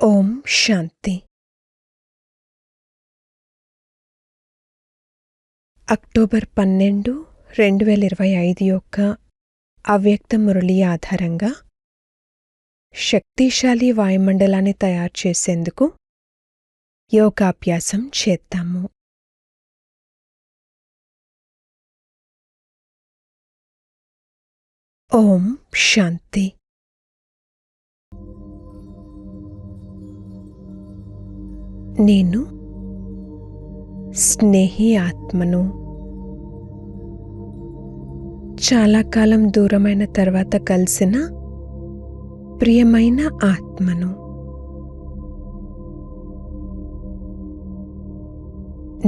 ఓం శాంతి. October పన్నెండు రెండు వేల ఇరవై ఐదు యొక్క అవ్యక్త మురళి ఆధారంగా శక్తిశాలి వాయుమండలాన్ని తయారు చేసేందుకు యోగాభ్యాసం చేద్దాము. ఓం శాంతి. నేను స్నేహి ఆత్మను చాలా కాలం దూరమైన తర్వాత కలిసిన ప్రియమైన ఆత్మను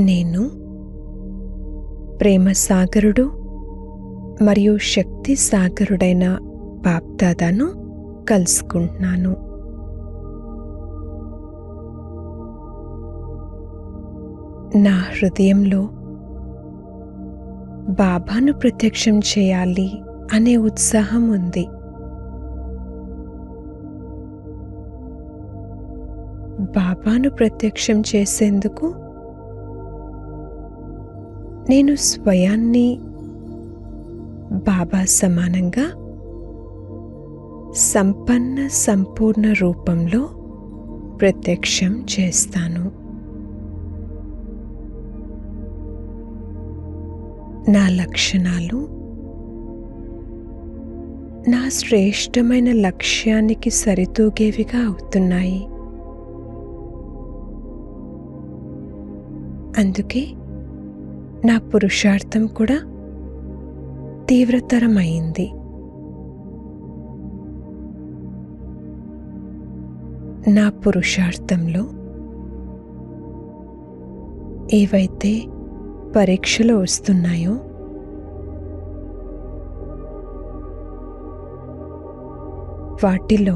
నేను ప్రేమ సాగరుడు మరియు శక్తి సాగరుడైన బాప్దాదాను కలుసుకుంటున్నాను. నా హృదయంలో బాబాను ప్రత్యక్షం చేయాలి అనే ఉత్సాహం ఉంది. బాబాను ప్రత్యక్షం చేసేందుకు నేను స్వయాన్ని బాబా సమానంగా సంపన్న సంపూర్ణ రూపంలో ప్రత్యక్షం చేస్తాను. నా లక్షణాలు. నా శ్రేష్టమైన లక్ష్యానికి సరితూగేవిగా అవుతున్నాయి. అందుకే నా పురుషార్థం కూడా తీవ్రతరమైంది. నా పురుషార్థంలో ఏవైతే పరీక్షలు వస్తున్నాయో? వాటిలో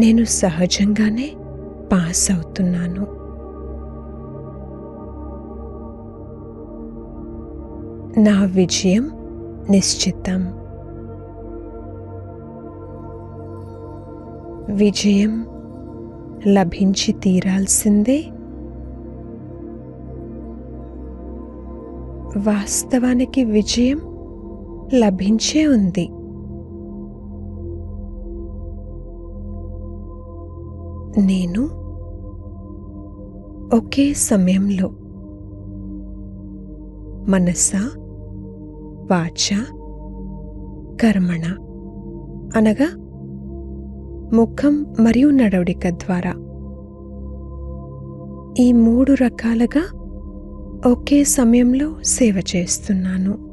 నేను సహజంగానే పాస్ అవుతున్నాను. నా విజయం నిశ్చితం. విజయం లభించి తీరాల్సిందే వాస్తవానికి విజయం లభించే ఉంది. నేను ఒకే సమయంలో మనస వాచ కర్మణ అనగా ముఖం మరియు నడవడిక ద్వారా ఈ మూడు రకాలుగా ఒకే సమయంలో సేవ చేస్తున్నాను.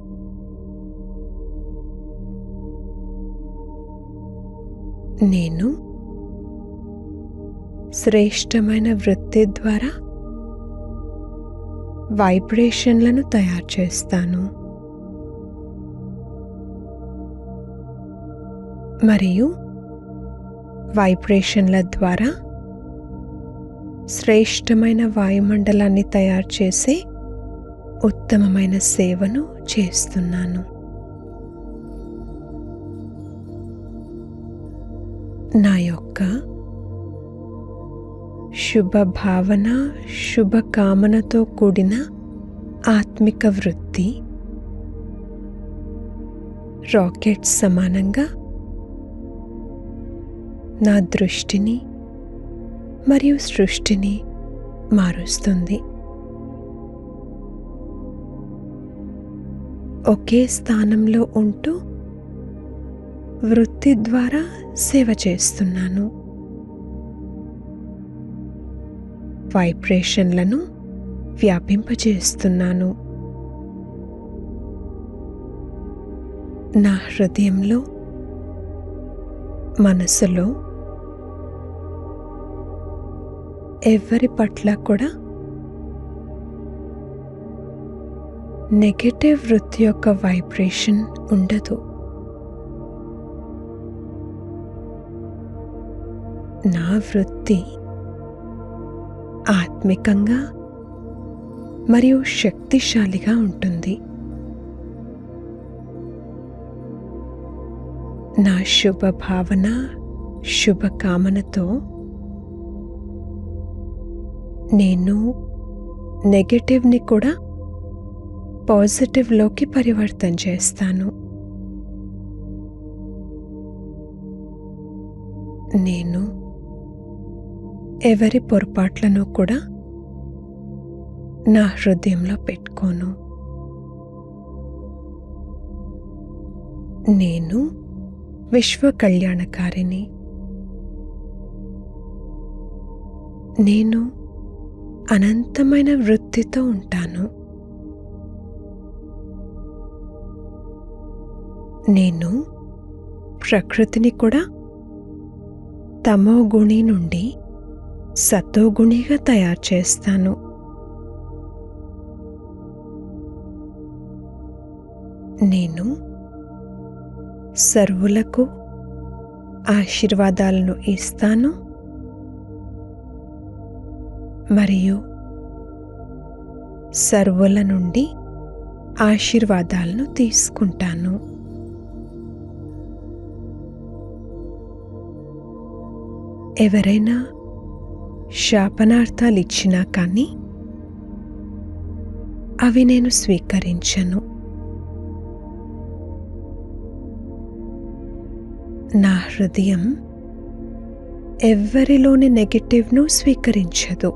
నేను శ్రేష్టమైన వృత్తి ద్వారా వైబ్రేషన్లను తయారు చేస్తాను. మరియు వైబ్రేషన్ల ద్వారా శ్రేష్టమైన వాయుమండలాన్ని తయారు చేసే ఉత్తమమైన సేవను చేస్తున్నాను. నా యొక్క శుభ భావన శుభకామనతో కూడిన ఆత్మిక వృత్తి రాకెట్ సమానంగా నా దృష్టిని మరియు సృష్టిని మారుస్తుంది. ఒకే స్థానంలో ఉంటూ వృత్తి ద్వారా సేవ చేస్తున్నాను. వైబ్రేషన్లను వ్యాపింపజేస్తున్నాను. నా హృదయంలో మనసులో ఎవరి పట్ల కూడా నెగటివ్ వృత్తి యొక్క వైబ్రేషన్ ఉండదు. నా వృత్తి ఆత్మికంగా మరియు శక్తిశాలిగా ఉంటుంది. నా శుభ భావన శుభకామనతో నేను నెగటివ్ని కూడా పాజిటివ్లోకి పరివర్తన చేస్తాను. నేను ఎవరి పొరపాట్లను కూడా నా హృదయంలో పెట్టుకోను. నేను విశ్వ కళ్యాణకారిని నేను అనంతమైన వృత్తితో ఉంటాను. నేను ప్రకృతిని కూడా తమోగుణి నుండి సతోగుణిగా తయారు చేస్తాను. నేను సర్వులకు ఆశీర్వాదాలను ఇస్తాను. మరియు సర్వుల నుండి ఆశీర్వాదాలను తీసుకుంటాను. ఎవరైనా శాపనార్థాలు ఇచ్చినా కానీ అవి నేను స్వీకరించను. నా హృదయం ఎవ్వరిలోని నెగటివ్ను స్వీకరించదు.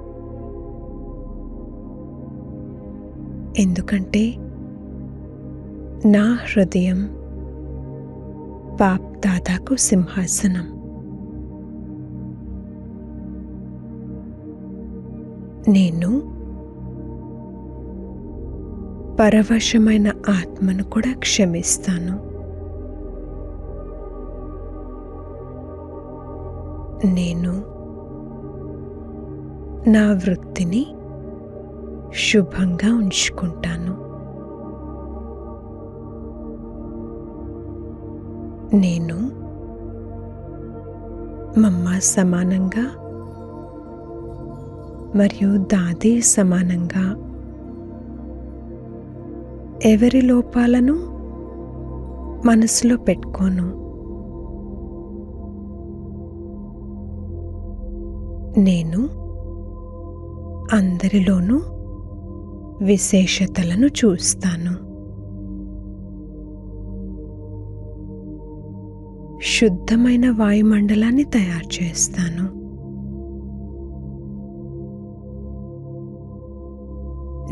ఎందుకంటే నా హృదయం పాప్ దాదాకు సింహాసనం. నేను పరవశమైన ఆత్మను కూడా క్షమిస్తాను. నేను నా వృత్తిని శుభంగా ఉంచుకుంటాను. నేను మమ్మ సమానంగా మరియు దాది సమానంగా. ఎవరి లోపాలను మనసులో పెట్టుకోను. నేను అందరిలోనూ విశేషతలను చూస్తాను. శుద్ధమైన వాయుమండలాన్ని తయారు చేస్తాను.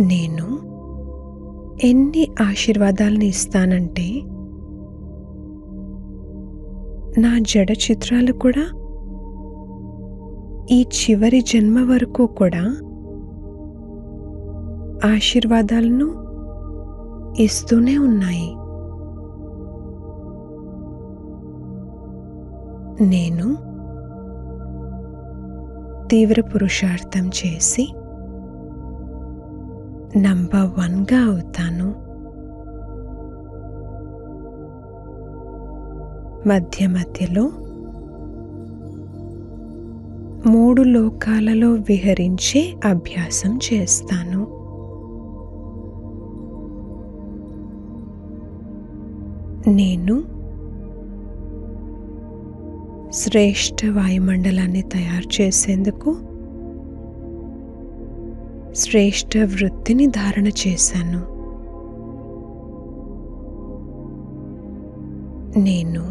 నేను ఎన్ని ఆశీర్వాదాలను ఇస్తానంటే నా జడ చిత్రాలు కూడా ఈ చివరి జన్మ వరకు కూడా ఆశీర్వాదాలను ఇస్తూనే ఉన్నాయి. నేను తీవ్ర పురుషార్థం చేసి నంబర్ వన్గా అవుతాను. మధ్య మధ్యలో మూడు లోకాలలో విహరించే అభ్యాసం చేస్తాను. నేను శ్రేష్ఠ వాయుమండలాన్ని తయారు చేసేందుకు శ్రేష్ఠ వృత్తిని ధారణ చేశాను. నేను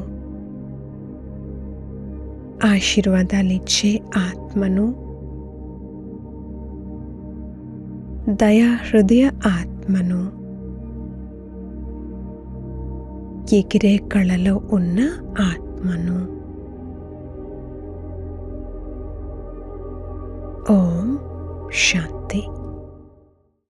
ఆశీర్వాదాలిచ్చే ఆత్మను దయా హృదయ ఆత్మను ఎగిరే కళలో ఉన్న ఆత్మను. ఓం శాంతి